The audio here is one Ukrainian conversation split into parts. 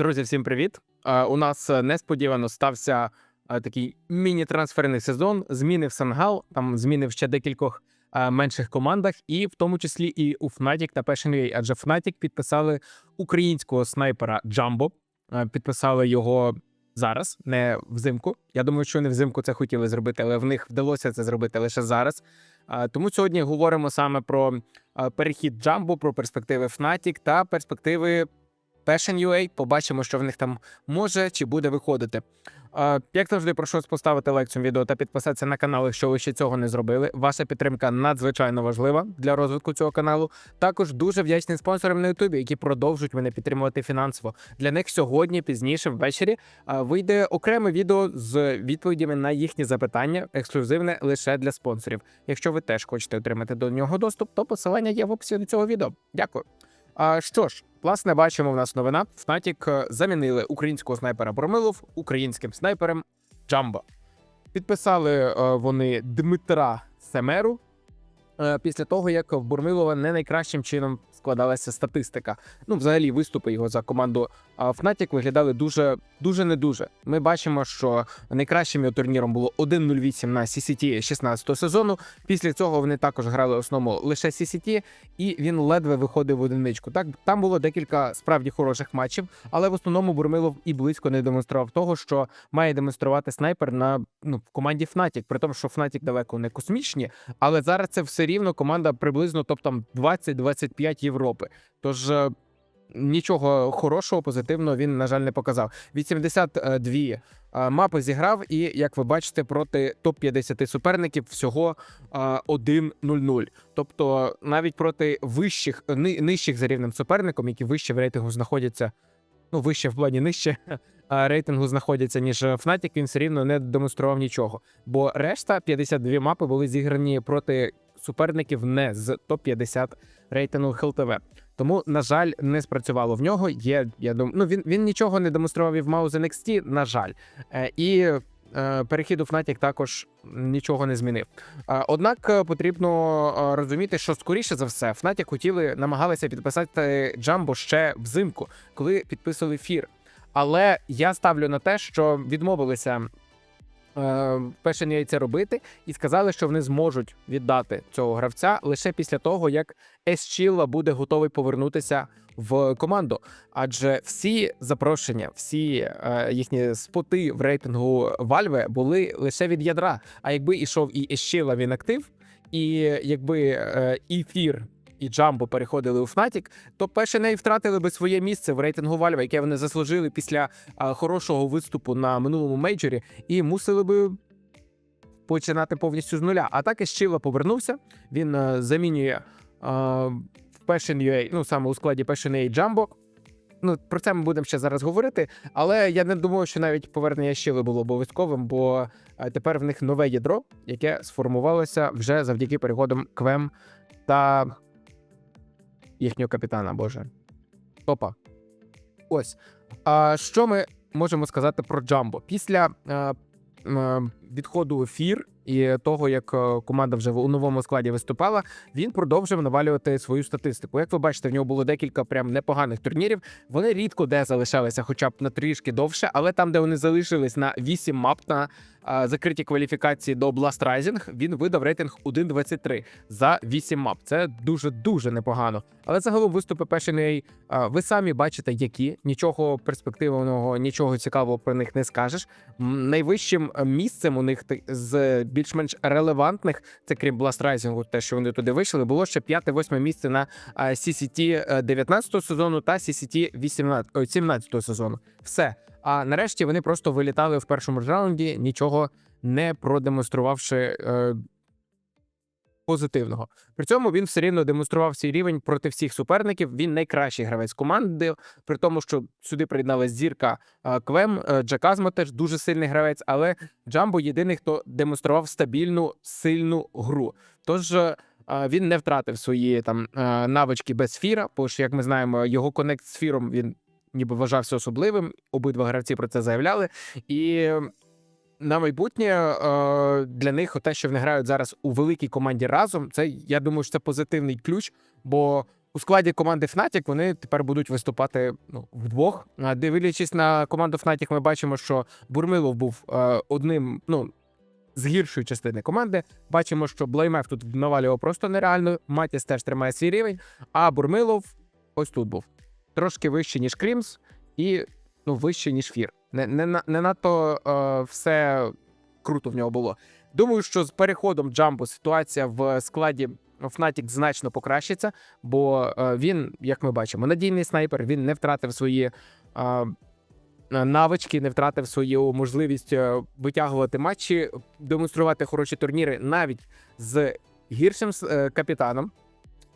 Друзі, всім привіт! Е, У нас е, несподівано стався е, такий міні-трансферний сезон. Зміни в Сангал, там зміни в ще декількох менших командах, і в тому числі і у Fnatic та Passion.ua, адже Fnatic підписали українського снайпера Джамбо. Підписали його зараз, не взимку. Я думаю, що не взимку це хотіли зробити, але в них вдалося це зробити лише зараз. Тому сьогодні говоримо саме про перехід Джамбо, про перспективи Fnatic та перспективи Passion.ua. Побачимо, що в них там може чи буде виходити. Як завжди, прошу вас поставити лайк цьому відео та підписатися на канал, якщо ви ще цього не зробили. Ваша підтримка надзвичайно важлива для розвитку цього каналу. Також дуже вдячний спонсорам на Ютубі, які продовжують мене підтримувати фінансово. Для них сьогодні, пізніше, ввечері, вийде окреме відео з відповідями на їхні запитання, ексклюзивне лише для спонсорів. Якщо ви теж хочете отримати до нього доступ, то посилання є в описі до цього відео. Дякую. А що ж, власне, бачимо, в нас новина. Fnatic е, замінили українського снайпера Бормилов українським снайпером Джамбо. Підписали е, вони Дмитра Семеру е, після того, як в Бурмилова не найкращим чином складалася статистика. Ну, взагалі, виступи його за команду Fnatic виглядали дуже дуже не дуже. Ми бачимо, що найкращим його турніром було 1.08 на CCT 16 сезону. Після цього вони також грали основну лише CCT, і він ледве виходив в одиничку. Так там було декілька справді хороших матчів, але в основному Бурмилов і близько не демонстрував того, що має демонструвати снайпер на ну в команді Fnatic. При тому, що Fnatic далеко не космічні, але зараз це все рівно команда приблизно топ там 20-25 Європи. Тож е, нічого хорошого, позитивного він, на жаль, не показав. 82 е, мапи зіграв, і як ви бачите, проти топ-50 суперників всього е, 1-0-0. Тобто навіть проти вищих нижчих за рівнем суперником, які вище в рейтингу знаходяться, ну вище в плані нижче. Рейтингу знаходяться ніж Fnatic, він все рівно не демонстрував нічого. Бо решта 52 мапи були зіграні проти суперників не з топ-50 рейтингу ХЛТВ. Тому, на жаль, не спрацювало в нього. Є, я думаю, ну він, він нічого не демонстрував і в Mouse NXT, на жаль. Е, і е, перехід у Fnatic також нічого не змінив. Е, однак е, потрібно е, розуміти, що скоріше за все Fnatic хотіли намагалися підписати Джамбо ще взимку, коли підписували фір. Але я ставлю на те, що відмовилися е, перші це робити, і сказали, що вони зможуть віддати цього гравця лише після того, як Есчіла буде готовий повернутися в команду. Адже всі запрошення, всі е, їхні споти в рейтингу Вальве були лише від ядра. А якби ішов і Есчіла він актив, і якби е, і Джамбо переходили у Fnatic, то перші втратили би своє місце в рейтингу Вальва, яке вони заслужили після хорошого виступу на минулому мейджорі, і мусили би починати повністю з нуля. А так Ещила повернувся. Він е, замінює в Passion UA, ну саме у складі Passion UA Джамбо. Ну, про це ми будемо ще зараз говорити, але я не думаю, що навіть повернення Щили було обов'язковим, бо е, тепер в них нове ядро, яке сформувалося вже завдяки переходам Квем та їхнього капітана, боже. Топа. Ось. А що ми можемо сказати про Джамбо? Після а, а, відходу Фір і того, як е, команда вже у новому складі виступала, він продовжив навалювати свою статистику. Як ви бачите, в нього було декілька прям непоганих турнірів. Вони рідко де залишалися, хоча б на трішки довше, але там, де вони залишились на 8 мап на е, закритій кваліфікації до Blast Rising, він видав рейтинг 1.23 за 8 мап. Це дуже дуже непогано. Але загалом виступи е, ви самі бачите, які нічого перспективного, нічого цікавого про них не скажеш. Найвищим місцем у них з більш-менш релевантних, це крім Rising, те, що вони туди вийшли, було ще 5-8 місце на е, CCT 19 сезону та CCT 18, ой, 17 сезону. Все. А нарешті вони просто вилітали в першому раунді, нічого не продемонструвавши е, позитивного. При цьому він все рівно демонстрував свій рівень проти всіх суперників. Він найкращий гравець команди, при тому, що сюди приєдналась зірка Квем, е, Джаказмо теж дуже сильний гравець, але Джамбо єдиний, хто демонстрував стабільну, сильну гру. Тож. е, Він не втратив свої там е, навички без фіра, бо ж, як ми знаємо, його конект з фіром він ніби вважався особливим. Обидва гравці про це заявляли. І на майбутнє е, для них те, що вони грають зараз у великій команді разом, це я думаю, що це позитивний ключ. Бо у складі команди Fnatic вони тепер будуть виступати ну, вдвох. Дивлячись на команду Fnatic, ми бачимо, що Бурмилов був е, одним ну, з гіршої частини команди. Бачимо, що Блеймеф тут навалював просто нереально. Матіс теж тримає свій рівень, а Бурмилов ось тут був. Трошки вище, ніж Крімс, і ну, вище, ніж Фір. Не, не, не надто е, все круто в нього було. Думаю, що з переходом Джамбо ситуація в складі Fnatic значно покращиться, бо е, він, як ми бачимо, надійний снайпер, він не втратив свої. е, Навички не втратив свою можливість е, витягувати матчі, демонструвати хороші турніри навіть з гіршим е, капітаном,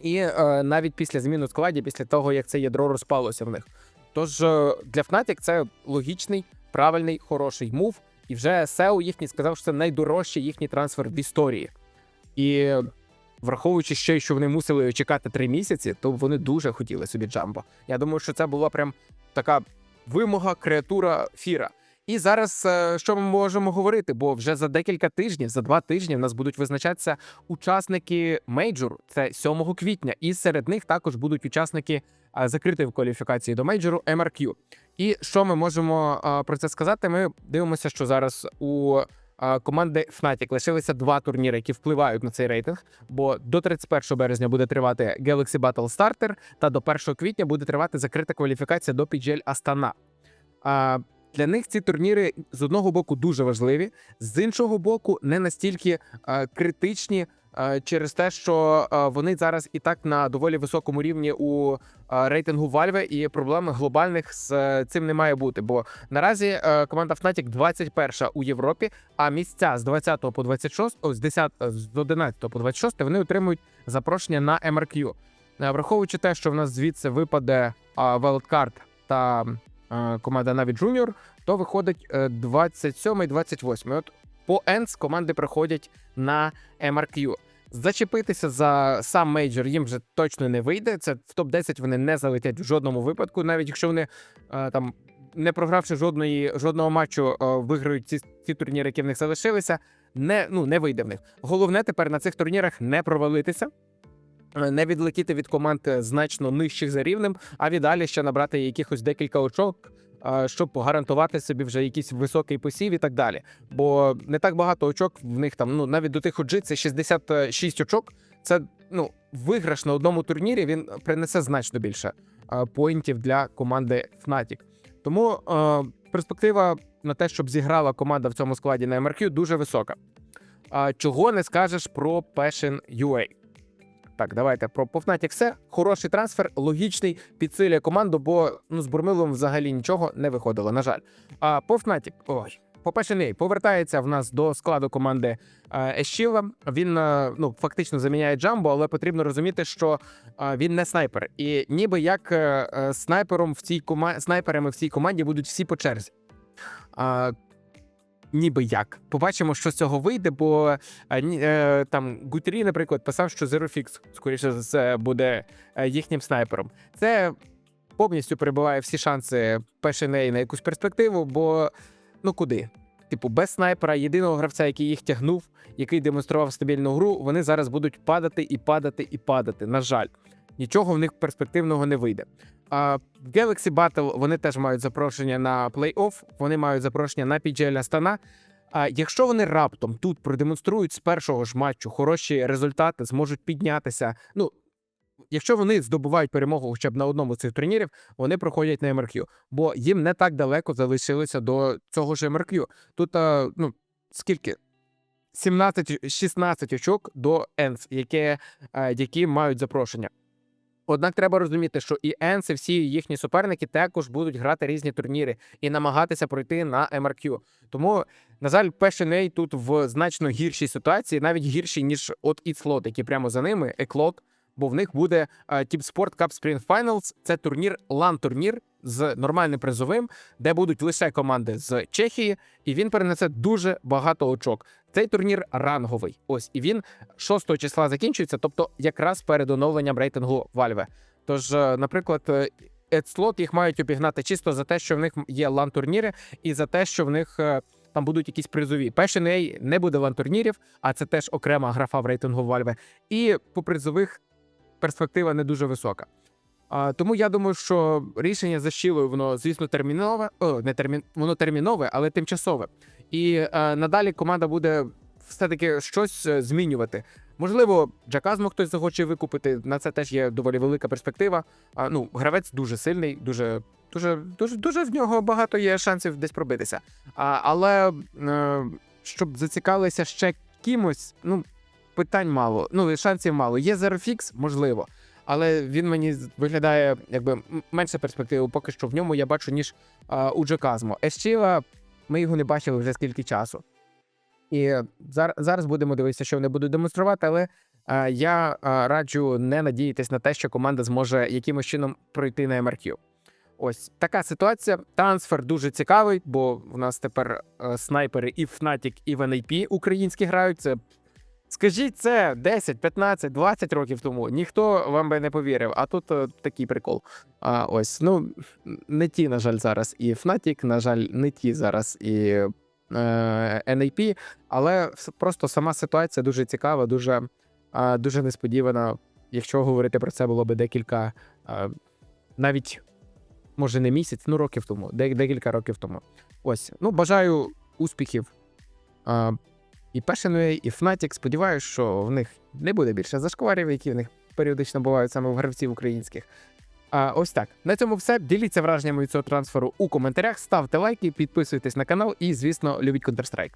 і е, навіть після зміни складі, після того як це ядро розпалося в них. Тож е, для Fnatic це логічний, правильний, хороший мув. І вже SEO їхній сказав, що це найдорожчий їхній трансфер в історії. І враховуючи ще, що вони мусили чекати три місяці, то вони дуже хотіли собі джамбо. Я думаю, що це була прям така вимога, креатура фіра. І зараз е, що ми можемо говорити? Бо вже за декілька тижнів, за два тижні, в нас будуть визначатися учасники мейджору. Це 7 квітня, і серед них також будуть учасники е, закритої кваліфікації до мейджору MRQ. І що ми можемо е, про це сказати? Ми дивимося, що зараз у команди Fnatic лишилися два турніри, які впливають на цей рейтинг. Бо до 31 березня буде тривати Galaxy Battle Starter, та до 1 квітня буде тривати закрита кваліфікація до PGL Astana. Для них ці турніри з одного боку дуже важливі, з іншого боку, не настільки е, критичні е, через те, що е, вони зараз і так на доволі високому рівні у рейтингу Valve, і проблем глобальних з цим не має бути. Бо наразі команда Fnatic 21 у Європі, а місця з 20 по 26, о, з 10, з 11 по 26 вони отримують запрошення на MRQ. Враховуючи те, що в нас звідси випаде Wildcard та команда Na'Vi Junior, то виходить е, 27-28. От по ENS команди приходять на MRQ. Зачепитися за сам мейджор їм вже точно не вийде. Це в топ-10 вони не залетять в жодному випадку, навіть якщо вони е, там. Не програвши жодної жодного матчу, е, виграють ці, ці турніри, які в них залишилися. Не ну не вийде в них. Головне тепер на цих турнірах не провалитися, е, не відлетіти від команд е, значно нижчих за рівнем, а віддалі ще набрати якихось декілька очок, е, щоб гарантувати собі вже якийсь високий посів і так далі. Бо не так багато очок в них там. Ну навіть до тих OG це 66 очок. Це ну виграш на одному турнірі. Він принесе значно більше е, поінтів для команди Fnatic. Тому е, перспектива на те, щоб зіграла команда в цьому складі на MRQ, дуже висока. А чого не скажеш про Passion UA? Так, давайте про по все. Хороший трансфер, логічний, підсилює команду, бо ну, з Бурмиловим взагалі нічого не виходило, на жаль. А по Fnatic, ой, UA повертається в нас до складу команди Ещіла. Він е, ну, фактично заміняє Джамбо, але потрібно розуміти, що він не снайпер. І ніби як е, е, снайпером в цій кома... снайперами в цій команді будуть всі по черзі. Ніби як. Побачимо, що з цього вийде, бо е, е, там Гутері, наприклад, писав, що Zero Fix, скоріше за буде е, їхнім снайпером. Це повністю перебиває всі шанси PSNA на якусь перспективу, бо ну куди? Типу, без снайпера, єдиного гравця, який їх тягнув, який демонстрував стабільну гру, вони зараз будуть падати і падати і падати. На жаль, нічого в них перспективного не вийде. В Galaxy Battle вони теж мають запрошення на плей-офф, вони мають запрошення на PGL Астана. А якщо вони раптом тут продемонструють з першого ж матчу хороші результати, зможуть піднятися. Ну якщо вони здобувають перемогу хоча б на одному з цих турнірів, вони проходять на MRQ, бо їм не так далеко залишилося до цього ж MRQ. Тут а, ну скільки? 17-16 очок до ENS, які, які мають запрошення. Однак треба розуміти, що і Енс, і всі їхні суперники також будуть грати різні турніри і намагатися пройти на MRQ. Тому, на жаль, PSNA тут в значно гіршій ситуації, навіть гіршій, ніж от Slot, які прямо за ними, Еклот, бо в них буде е, Team Sport Cup Sprint Finals. Це турнір, лан-турнір з нормальним призовим, де будуть лише команди з Чехії, і він перенесе дуже багато очок. Цей турнір ранговий. Ось і він 6 числа закінчується, тобто якраз перед оновленням рейтингу Valve. Тож, е, наприклад, Едслот їх мають обігнати чисто за те, що в них є лан-турніри, і за те, що в них е, там будуть якісь призові. PSNA не буде лан-турнірів, а це теж окрема графа в рейтингу Valve. І по призових перспектива не дуже висока. А, тому я думаю, що рішення за Щілою, воно, звісно, термінове, о, не термін, воно термінове, але тимчасове. І е, надалі команда буде все-таки щось е, змінювати. Можливо, Джаказмо хтось захоче викупити. На це теж є доволі велика перспектива. А, ну, гравець дуже сильний, дуже, дуже, дуже, дуже в нього багато є шансів десь пробитися. А, але е, щоб зацікавилися ще кимось, ну питань мало. Ну шансів мало. Є Zerofix, можливо. Але він мені виглядає якби менше перспективи, поки що в ньому я бачу, ніж а, у Джаказмо. Ещіла, ми його не бачили вже скільки часу. І зараз, зараз будемо дивитися, що вони будуть демонструвати, але а, я а, раджу не надіятись на те, що команда зможе якимось чином пройти на МРК. Ось така ситуація. Трансфер дуже цікавий, бо в нас тепер е, снайпери і Fnatic, і в NIP українські грають. Це скажіть це 10, 15, 20 років тому. Ніхто вам би не повірив. А тут е, такий прикол. А ось ну не ті, на жаль, зараз і Fnatic, на жаль, не ті зараз і е, NAP, але просто сама ситуація дуже цікава, дуже, е, дуже несподівана. Якщо говорити про це, було би декілька, е, навіть може не місяць, ну років тому, де, декілька років тому. Ось, ну бажаю успіхів. А, і Passionway, і Fnatic. Сподіваюся, що в них не буде більше зашкварів, які в них періодично бувають саме в гравців українських. А, ось так. На цьому все. Діліться враженнями від цього трансферу у коментарях, ставте лайки, підписуйтесь на канал і, звісно, любіть Counter-Strike.